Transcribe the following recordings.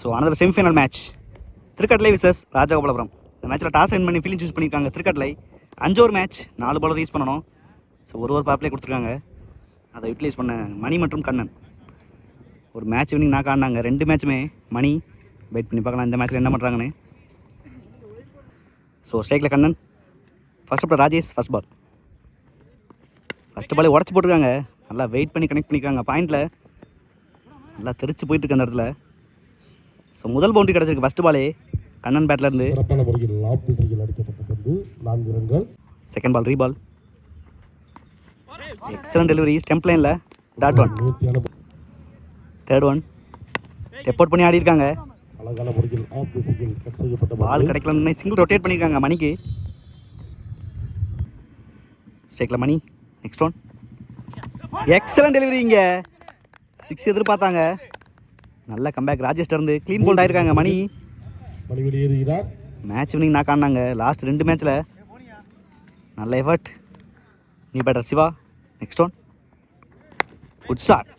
So another semifinal match Thirukattalai versus Rajagopalapuram. இந்த மேட்ச்சில் toss win பண்ணி ஃபீலிங் சூஸ் பண்ணியிருக்காங்க திருக்கட்லை அஞ்சு ஒரு மேட்ச் நாலு பாலர் யூஸ் பண்ணணும். ஸோ ஒரு ஒரு பாப்பிலே கொடுத்துருக்காங்க. அதை யூட்டிலைஸ் பண்ண மணி மற்றும் கண்ணன். ஒரு மேட்ச் வினிங் நான் ஆடினாங்க. ரெண்டு மேட்ச்சுமே மணி. வெயிட் பண்ணி பார்க்கலாம் இந்த மேட்ச்சில் என்ன பண்ணுறாங்கன்னு ஸோ ஸ்ட்ரைக்கில் Kannan. First ball Rajesh first ball first பாலே உடச்சி போட்டிருக்காங்க. நல்லா வெயிட் பண்ணி கனெக்ட் பண்ணிக்காங்க பாயிண்டில் நல்லா தெரிச்சு போயிட்டுருக்கு அந்த இடத்துல. ஸோ முதல் பவுண்டரி கிடச்சிருக்கு ஃபஸ்ட்டு பாலே கண்ணன் பேட்லேருந்து செகண்ட் பால் ரீபால் எக்ஸலன்ட் டெலிவரி ஸ்டெம்ப் லைனில் dot one third one step out பண்ணி ஆடி இருக்காங்க பால் கிடைக்கலன்னு சிங்கிள் ரொட்டேட் பண்ணியிருக்காங்க மணிக்கு. ஸ்டேக்கில் Mani. Next one excellent delivery இங்கே. சிக்ஸ் எதிர்பார்த்தாங்க. நல்ல கம்பேக் ராஜேஷ்ட இருந்து க்ளீன் போல்ட் ஆயிருக்காங்க மணி. மேட்ச் வினிங் நான் காணாங்க லாஸ்ட் ரெண்டு மேட்ச்சில் நல்ல effort new batter Siva. Next one good shot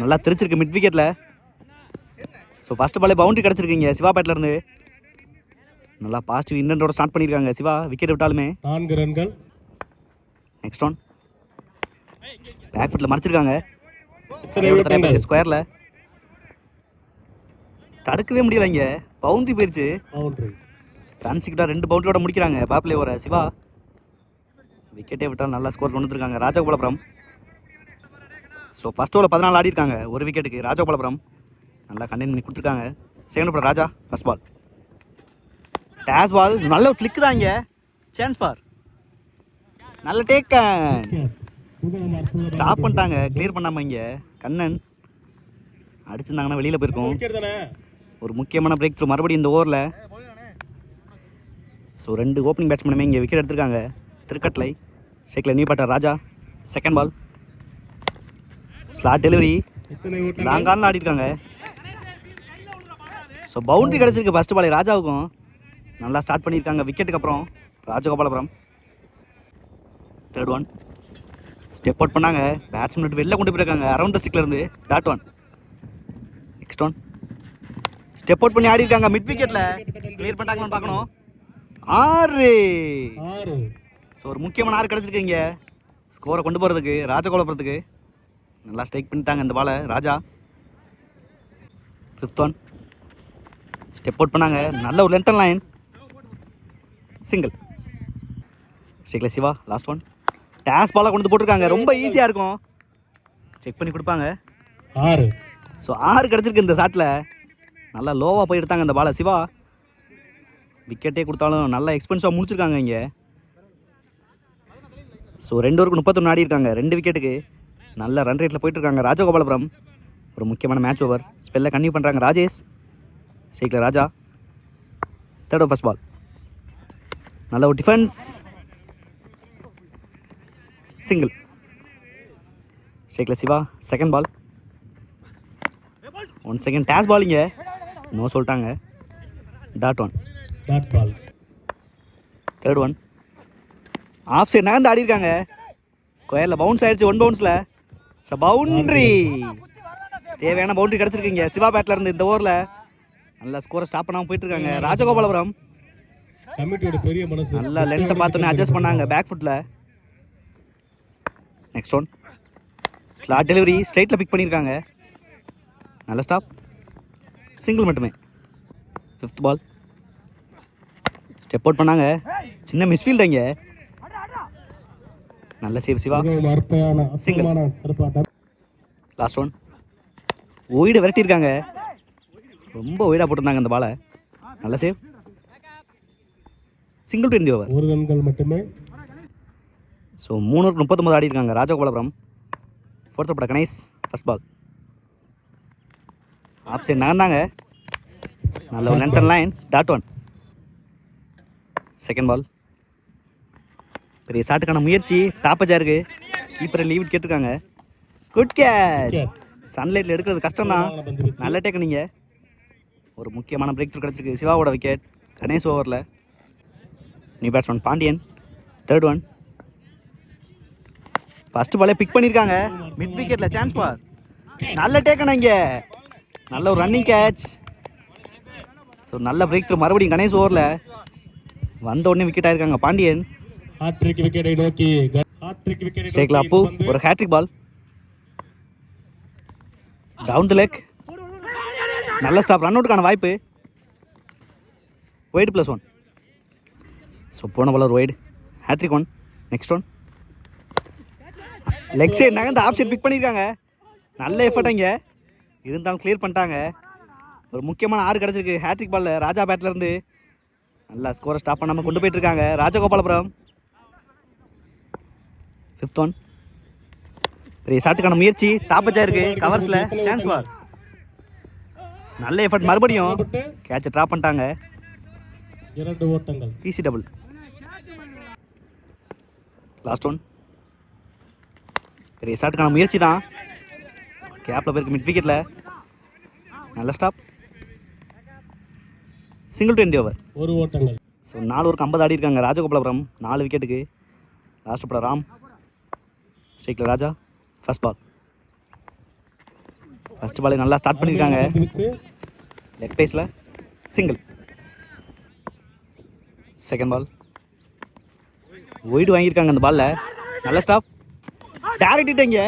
நல்லா தெரிச்சிருக்கு மிட் விக்கெட்டில் ஸோ ஃபஸ்ட்டு பாலே பவுண்டரி கிடச்சிருக்கீங்க. சிவா பேட்ல இருந்து. நல்லா பாசிட்டிவ் இன்னோட ஸ்டார்ட் பண்ணியிருக்காங்க சிவா. விக்கெட் விட்டாலுமே. நான்கு ரன்கள். நெக்ஸ்ட் ஒன் பேக் ஃபுட்டில் மறைச்சிருக்காங்க. ஸ்கொயரில் தடுக்கவே முடியல இங்கே. பவுண்டரி போயிருச்சு. பவுண்டரி கான்சிக்டாக ரெண்டு பவுண்டரியோட முடிக்கிறாங்க. பாப்லே வர சிவா. விக்கெட்டே விட்டால் நல்லா ஸ்கோர் கொண்டு வந்திருக்காங்க. ராஜகோபாலபுரம் ஸோ ஃபர்ஸ்ட் ஓவர் பதினாலு ஆடி இருக்காங்க. ஒரு விக்கெட்டுக்கு ராஜகோபாலபுரம் நல்லா கண்டெயின் பண்ணி கொடுத்துருக்காங்க. Second over Raja first ball days ball நல்ல ஒரு ஃப்ளிக் தான் இங்கே. சான்ஸ் ஃபார் நல்ல டேக் ஸ்டாப் பண்ணிட்டாங்க. கிளியர் பண்ணாமல் இங்கே. கண்ணன். அடிச்சிருந்தாங்கன்னா வெளியில் போயிருக்கும். ஒரு முக்கியமான பிரேக் த்ரூ மறுபடியும் இந்த ஓவரில். ஸோ ரெண்டு ஓப்பனிங் பேட்ஸ்மேனுமே இங்கே விக்கெட் எடுத்திருக்காங்க. Thirukattalai ஷேக்கில் new batter Raja. Second ball slot delivery எத்தனை ஓட்டங்கள் லாங்கானில் ஆடி இருக்காங்க ஸோ பவுண்டரி கிடச்சிருக்கு ஃபஸ்ட் பால் ராஜாவுக்கும். நல்லா ஸ்டார்ட் பண்ணியிருக்காங்க விக்கெட்டுக்கு அப்புறம் Rajagopalapuram. Third one step out பண்ணாங்க. பேட்ஸ்மேன் வெளில கொண்டு போயிருக்காங்க. அரௌண்ட் ஸ்டிக்ல இருந்து. Dot one next one step out பண்ணி ஆடி இருக்காங்க. மிட் விக்கெட்டில் கிளியர் பண்ணிட்டாங்களான்னு பார்க்கணும். ஆறு. ஸோ ஒரு முக்கியமான ஆறு கிடச்சிருக்கீங்க. ஸ்கோரை கொண்டு போகிறதுக்கு ராஜகோலபுரத்துக்கு நல்லா ஸ்ட்ரைக் பண்ணிட்டாங்க இந்த பாலை Raja. Fifth one step out பண்ணாங்க. நல்ல ஒரு லென்டன் லைன் சிங்கிள் ஸ்டேக்கில் சிவா லாஸ்ட் ஒன் டேஸ் பாலாக கொண்டு போட்டிருக்காங்க. ரொம்ப ஈஸியாக இருக்கும். செக் பண்ணி கொடுப்பாங்க. ஆறு. ஸோ ஆறு கிடச்சிருக்கு இந்த ஷாட்டில் நல்லா லோவாக போயிடுத்தாங்க இந்த பாலை சிவா விக்கெட்டே கொடுத்தாலும் நல்லா எக்ஸ்பென்சிவாக முடிச்சிருக்காங்க இங்கே. ஸோ ரெண்டு ஓவருக்கு முப்பத்தொன்று ஆடி இருக்காங்க. ரெண்டு விக்கெட்டுக்கு நல்ல ரன் ரேட்டில் போயிட்டுருக்காங்க ராஜகோபாலபுரம். ஒரு முக்கியமான மேட்ச் ஓவர் ஸ்பெல்ல கன்டினியூ பண்ணுறாங்க ராஜேஷ். சீக்கிரம் Raja. Third over first ball நல்ல ஒரு defence single ஷேக்கில் Siva second ball one second days பாலிங்க நோ சொல்லிட்டாங்க. Dot one dot ball third one off side நகர்ந்து ஆடி இருக்காங்க. ஸ்கொயரில் பவுன்ஸ் ஆயிடுச்சு ஒன் பவுன்ஸில் ஸோ பவுண்ட்ரி தேவையான பவுண்டரி கிடச்சிருக்கீங்க. சிவா பேட்ல இருந்து இந்த ஓவரில் நல்லா ஸ்கோரை ஸ்டாப் பண்ணாமல் போயிட்டு இருக்காங்க. ராஜகோபாலபுரம். கமிட்டியோட பெரிய மனசு. நல்லா லென்த்தை பார்த்தோன்னே அட்ஜஸ்ட் பண்ணாங்க பேக் ஃபுட்டில் நெக்ஸ்ட் ஒன் ஸ்லாட் டெலிவரி ஸ்ட்ரைட்டில் பிக் பண்ணியிருக்காங்க நல்ல ஸ்டாப் சிங்கிள் மட்டுமே. ஃபிஃப்த் பால் ஸ்டெப் அவுட் பண்ணாங்க. சின்ன மிஸ்ஃபீல்ட் இங்கே. நல்ல சேவ் சிவா. தடுப்பாட்டம் லாஸ்ட் ஒன் ஒய்டை விரட்டியிருக்காங்க. ரொம்ப ஒய்டாக போட்டிருந்தாங்க இந்த பாலை நல்ல சேவ் சிங்கிள் டுவெண்ட்டி ஓவர் ஒரு ரன்கள் மட்டுமே. ஸோ மூணுக்கு முப்பத்தொம்பது ஆடி இருக்காங்க ராஜகோபாலபுரம். ஃபோர்த்து பட Ganesh. First ball off side நகர்ந்தாங்க நல்ல ஒரு length and line dot one second ball பெரிய ஷாட்டுக்கான முயற்சி டாப்பஜா இருக்கு கீப்பரை லீவ் கேட்டிருக்காங்க. குட் கேட்ச் சன்லைட்டில் எடுக்கிறது கஷ்டம் தான். நல்ல டேக் நீங்கள் ஒரு முக்கியமான பிரேக் த்ரூ கிடச்சிருக்கு. சிவாவோட விக்கெட் கணேஷ் ஓவரில் new batsman Pandiyan. Third one first பாலே பிக் பண்ணியிருக்காங்க மிட் விக்கெட்டில் சான்ஸ் பார். நல்ல டேக்கணும் இங்கே. நல்ல ஒரு ரன்னிங் கேட்ச் ஸோ நல்ல பிரேக் த்ரூ மறுபடியும் கணேஷ் ஓவரில். வந்த உடனே விக்கெட் ஆயிருக்காங்க பாண்டியன். ஷேக்ல அப்பு ஒரு hattrick ball down the leg நல்ல ஸ்டாப் ரன் அவுட்டுக்கான வாய்ப்பு. ஒயிட் ப்ளஸ் ஒன் ஸோ போன பால் ஒரு wide hattrick one next one leg side நகர்ந்து சைட் பிக் பண்ணியிருக்காங்க. நல்ல எஃபர்ட் இங்கே இருந்தாலும் கிளியர் பண்ணிட்டாங்க. ஒரு முக்கியமான ஆறு கிடச்சிருக்கு. ஹேட்ரிக் பாலில் ராஜா பேட்ல இருந்து நல்லா ஸ்கோரை ஸ்டாப் பண்ணாமல் கொண்டு போயிட்டு இருக்காங்க. ராஜகோபாலபுரம். ஃபிஃப்த் ஒன் பெரிய ஷாட்டுக்கான முயற்சி. டாப் இருக்கு. கவர்ஸில் சான்ஸ் பார் நல்ல எஃபர்ட் மறுபடியும் கேட்சை ட்ராப் பண்ணிட்டாங்க. இரண்டு ஓட்டங்கள். பிசி டபுள் லாஸ்ட் ஒன் பெரிய ஷாட்டுக்கான முயற்சி தான். கேப்பில் போயிருக்கு மிட் விக்கெட்டில் நல்ல ஸ்டாப் சிங்கிள் டுவெண்ட்டி ஓவர் ஒரு ஓட்டங்கள். ஸோ நாலு ஓவருக்கு ஐம்பது ஆடி இருக்காங்க ராஜகோபாலபுரம். நாலு விக்கெட்டுக்கு லாஸ்ட் படம் ராம். ஷேக்ல ராஜா. ஃபர்ஸ்ட் பால் ஃபர்ஸ்ட் பாலே நல்லா ஸ்டார்ட் பண்ணியிருக்காங்க. லெக் பேஸில் சிங்கிள் செகண்ட் பால் ஒய்டு வாங்கியிருக்காங்க அந்த பாலில் நல்ல ஸ்டாப் டேரக்ட் இட்டீங்க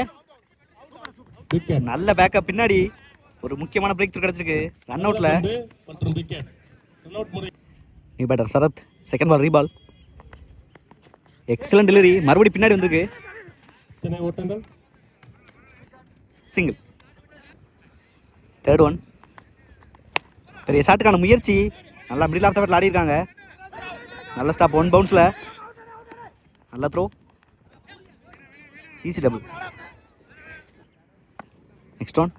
நல்ல பேக்கப் பின்னாடி ஒரு முக்கியமான பிரேக் த்ரூ கிடச்சிருக்கு. ரன் அவுட்டில் பந்து மற்றும் விக்கெட் ரன் அவுட் முறை. New batter Sarath. Second ball ரீபால் excellent delivery மறுபடியும் பின்னாடி வந்திருக்கு. சிங்கிள் தேர்ட் ஒன் பெரிய ஷாட்டுக்கான முயற்சி. நல்லா மிடில் ஆஃப் ஆடி இருக்காங்க நல்ல ஸ்டாப் ஒன் பவுன்ஸில் நல்ல throw easy double next one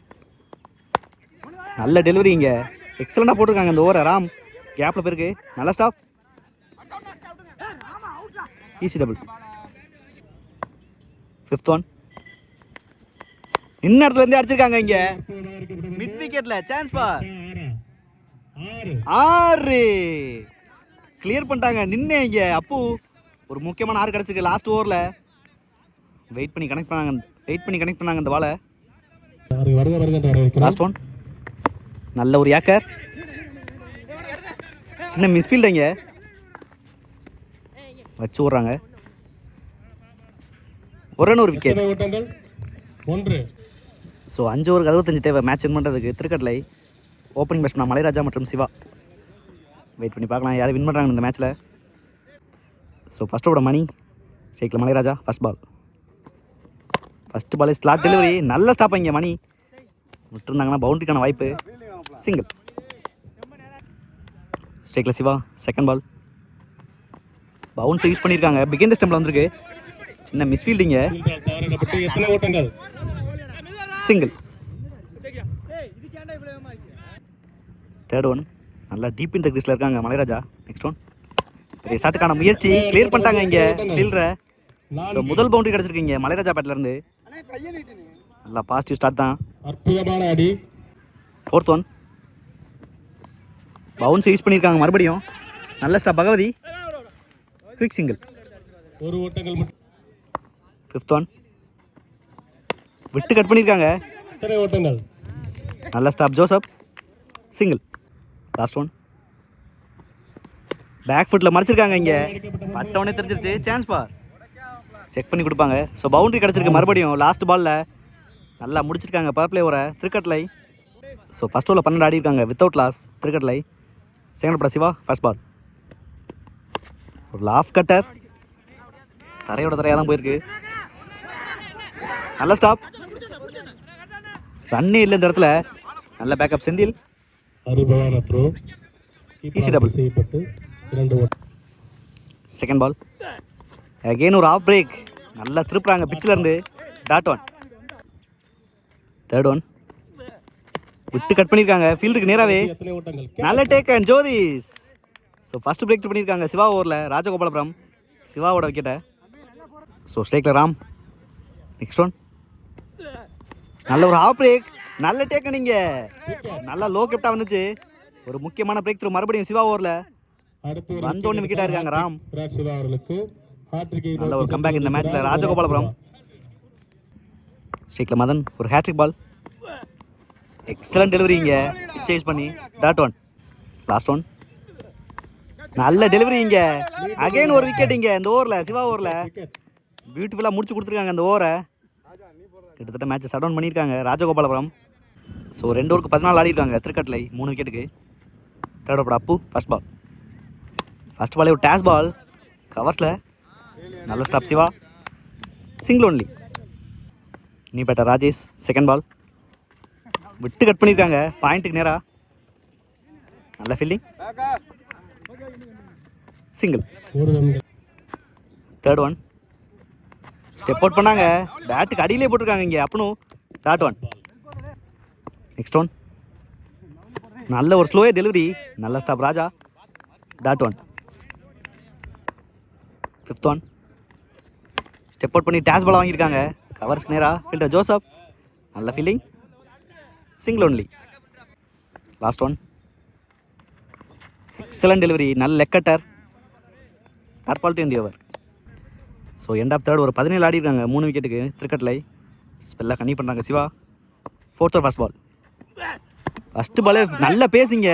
நல்ல டெலிவரி இங்கே. எக்ஸலண்டாக போட்டிருக்காங்க இந்த ஓவரை ராம் கேப்பில் போயிருக்கு. நல்ல stop easy double fifth one இன்ன இடத்துலேருந்து அடிச்சிருக்காங்க இங்கே. மிட் விக்கெட்ல சான்ஸ் ஃபார் ஆறு. கிளியர் பண்ணிட்டாங்க. நின்று இங்கே. அப்போ ஒரு முக்கியமான ஆறு கிடச்சிருக்கு. லாஸ்ட் ஓவரில் வெயிட் பண்ணி கனெக்ட் பண்ணாங்க. வெயிட் பண்ணி கனெக்ட் பண்ணாங்க இந்த வாழை ஆறு வருக வருக என்று வரவேற்கிறோம். லாஸ்ட் ஒன் நல்ல ஒரு ஏக்கர் சின்ன மிஸ்ஃபீல்டு இங்க வச்சு விட்றாங்க. ஒரு ஒரு விக்கெட் ஒன்று. ஸோ அஞ்சு ஓவருக்கு அறுபத்தஞ்சு தேவை மேட்ச் வின் பண்ணுறதுக்கு திருக்கட்டளை ஓப்பனிங் பேட்ஸ்மேன் மலைராஜா மற்றும் சிவா. வெயிட் பண்ணி பார்க்கலாம் யார் வின் பண்ணுறாங்க இந்த மேட்ச்சில் ஸோ ஃபஸ்ட் ஓட Mani. ஷேக்கில் Malairaja first ball first ball slot delivery நல்ல ஸ்டாப் இங்கே மணி. விட்டுருந்தாங்கன்னா பவுண்டரிக்கான வாய்ப்பு single ஷேக்கில் Siva second ball bounce use பண்ணியிருக்காங்க பிகின் ஸ்டெம்பில் வந்திருக்கு. சின்ன மிஸ்ஃபீல்டிங்க சிங்கிள் தேர்ட் ஒன் நல்லா டீப் இன் கிரீஸில் இருக்காங்க மலைராஜா. நெக்ஸ்ட் ஒன் பெரிய ஷாட்டுக்கான முயற்சி. கிளியர் பண்ணிட்டாங்க இங்கே. ஃபீல்டரை ஸோ முதல் பவுண்டரி கிடச்சிருக்கீங்க மலைராஜா பேட்டிலேருந்து நல்லா பாசிட்டிவ் ஸ்டார்ட் தான். அற்புதமான அடி. ஃபோர்த் ஒன் பவுன்ஸ் யூஸ் பண்ணியிருக்காங்க மறுபடியும். நல்ல ஸ்டாப் பகவதி குவிக் சிங்கிள் ஒரு ஓட்டங்கள். ஃபிஃப்த் ஒன் விட்டு கட் பண்ணியிருக்காங்க ஓட்டங்கள். நல்ல stop Joseph single last one back ஃபுட்டில் மறைச்சிருக்காங்க இங்கே. பட்டவனே தெரிஞ்சிருச்சு. சான்ஸ் பார் செக் பண்ணி கொடுப்பாங்க. ஸோ பவுண்டரி கிடச்சிருக்கு மறுபடியும். லாஸ்ட் பாலில் நல்லா முடிச்சிருக்காங்க பவர் பிளே ஒரு திருக்கட்லை ஸோ ஃபஸ்ட் ஓவில் பன்னெண்டு ஆடி இருக்காங்க without loss Thirukattalai second Siva first ball ஒரு லாஃப் கட்டர் தரையோட தரையாக தான் போயிருக்கு. நல்ல ஸ்டாப் ரன்னே இல்லை இந்த இடத்துல. நல்ல பேக்கப் செந்தில். அருமையான த்ரோ double. செய்யப்பட்டு இரண்டு செகண்ட் பால் அகெயின் ஒரு ஆஃப் பிரேக் நல்லா திருப்புறாங்க பிச்சில் இருந்து. டாட் ஒன் தேர்ட் ஒன் விட்டு கட் பண்ணியிருக்காங்க ஃபீல்டுக்கு நேராகவே நல்ல take and Jothis so first break பண்ணியிருக்காங்க சிவா ஓவரில் ராஜகோபாலபுரம். சிவாவோட விக்கெட்டை ஸோ ஸ்டேக்கில் ராம். நெக்ஸ்ட் ஒன் நல்ல ஒரு ஆஃப் பிரேக் நல்ல டேக் நீங்கள் நல்லா லோ கெப்டாக வந்துச்சு. ஒரு முக்கியமான பிரேக் த்ரூ மறுபடியும் சிவா ஓவரில் அடுத்து ஒரு வந்த உடனே wicket ஆயிருக்காங்க ராம். நல்ல ஒரு comeback இந்த சென்றிருக்கிறார் ராஜகோபாலபுரம். ஷேக்ல மதன் ஒரு ஹேட்ரிக் பால் எக்ஸலண்ட் டெலிவரி இங்கே. சேஸ் பண்ணி. டாட் ஒன் லாஸ்ட் ஒன் நல்ல டெலிவரி இங்கே. அகைன் ஒரு விக்கெட் இங்கே. இந்த ஓவரில் சிவா ஓவரில் பியூட்டிஃபுல்லாக முடிச்சு கொடுத்துருக்காங்க அந்த ஓவரை கிட்டத்தட்ட மேட்ச் சட் டவுன் பண்ணியிருக்காங்க. ராஜகோபாலபுரம். ஸோ ரெண்டு ஓவருக்கு பதினாலு ஆடிருக்காங்க திருக்கட்டில் மூணு விக்கெட்டுக்கு third over Appu first ball first பாலே ஒரு டேஸ் பால் கவர்ஸில் நல்ல ஸ்டாப் சிவா. சிங்கிள் ஒன்லி நீ பேட்டா ராஜேஷ் செகண்ட் பால் விட்டு கட் பண்ணியிருக்காங்க பாயிண்ட்டுக்கு நேரா. நல்ல fielding single third one step out பண்ணாங்க. பேட்டுக்கு அடியிலே போட்டிருக்காங்க இங்கே அப்பனும் டாட் ஒன் நெக்ஸ்ட் ஒன் நல்ல ஒரு ஸ்லோயே டெலிவரி நல்ல stop Raja. Dot one fifth one step out பண்ணி டேஸ் பால் வாங்கியிருக்காங்க. கவர்ஸ்க்கு நேரா? Fielder Joseph. நல்ல fielding single only last one excellent delivery நல்ல leg cutter dot ball twenty over so end of third ஒரு பதினேழு ஆடி இருக்காங்க. மூணு விக்கெட்டுக்கு கிரிக்கெட்டில் ஸ்பெல்லாக கண்ணி பண்ணுறாங்க Siva. Fourth over first ball first பாலே நல்ல பேசிங்க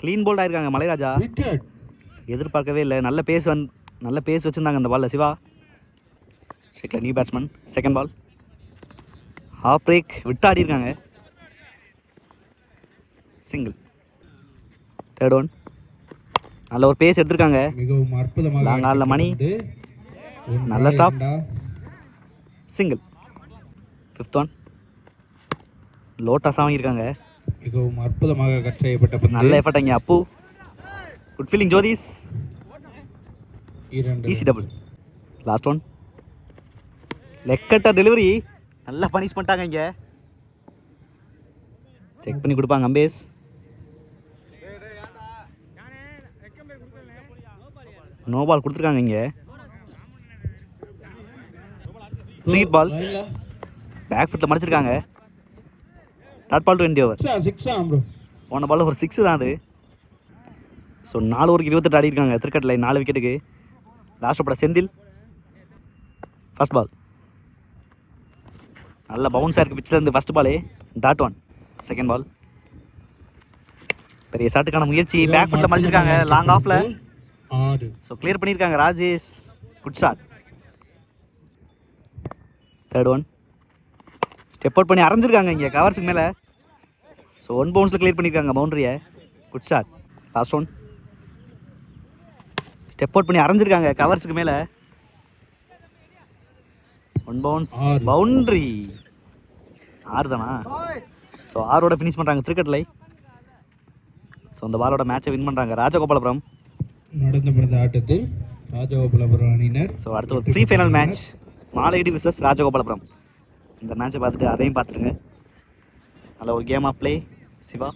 க்ளீன் போல்ட் ஆயிருக்காங்க மலைராஜா. எதிர்பார்க்கவே இல்லை. நல்ல பேஸ் வந் நல்ல பேஸ் வச்சுருந்தாங்க அந்த பாலில் சிவா. ஸ்ட்ரைக்கில் new batsman second ball half break விட்டு ஆடி இருக்காங்க சிங்கிள் தேர்ட் ஒன் நல்ல ஒரு பேஸ் எடுத்திருக்காங்க. மிகவும் அற்புதமாக ஆடல மணி. நல்ல. இரண்டா? சிங்கிள் ஃபிஃப்த் ஒன் லோட்டஸாக வாங்கியிருக்காங்க. மிகவும் அற்புதமாக கட் செய்யப்பட்ட. நல்ல effort Appu. Good fielding Jothis. Easy double last one leg cutter delivery நல்லா பனிஷ் பண்ணிட்டாங்க இங்கே. செக் பண்ணி கொடுப்பாங்க அம்பேஸ். நோ பால் கொடுத்துருக்காங்க இங்கே. Free ball. பேக் ஃபுட்டில் மடிச்சிருக்காங்க. டாட் பால் ஓவர் சிக்ஸா, சிக்ஸா bro. போன பால் ஒரு சிக்ஸ் தான் அது. ஸோ நாலு ஓவருக்கு இருபத்தெட்டு ஆடி இருக்காங்க கிரிக்கெட்டில் நாலு விக்கெட்டுக்கு லாஸ்ட் ஓப்பட செந்தில். ஃபர்ஸ்ட் பால் நல்ல பவுன்ஸாக இருக்குது பிச்சில் இருந்து ஃபர்ஸ்ட் பாலே டாட் ஒன் செகண்ட் பால் பெரிய ஷாட்டுக்கான முயற்சி. பேக் ஃபுட்டில் மடிச்சிருக்காங்க லாங் ஆஃபில் ஸோ கிளியர் பண்ணியிருக்காங்க Rajesh. Good shot third one step out பண்ணி அரைஞ்சிருக்காங்க இங்கே. கவர்ஸுக்கு மேலே. ஸோ ஒன் பவுன்ஸில் கிளியர் பண்ணியிருக்காங்க பவுண்டரியை good shot last one step out பண்ணி அரைஞ்சிருக்காங்க. கவர்ஸுக்கு மேலே. One bounce. பவுண்ட்ரி. ஆறு தானா ஸோ ஆரோட ஃபினிஷ் பண்ணுறாங்க கிரிக்கெட்டில் ஸோ அந்த பாலோட மேட்சை வின் பண்ணுறாங்க ராஜகோபாலபுரம். நடந்து முடிந்த ஆட்டத்தில் ராஜகோபாலபுரம் அணியினர் ஸோ அடுத்து ஒரு pre final match Malaiyadi versus Rajagopalapuram. இந்த மேட்சை பார்த்துட்டு அதையும் பார்த்துருங்க. நல்ல ஒரு கேம் ஆஃப் ப்ளே சிவா.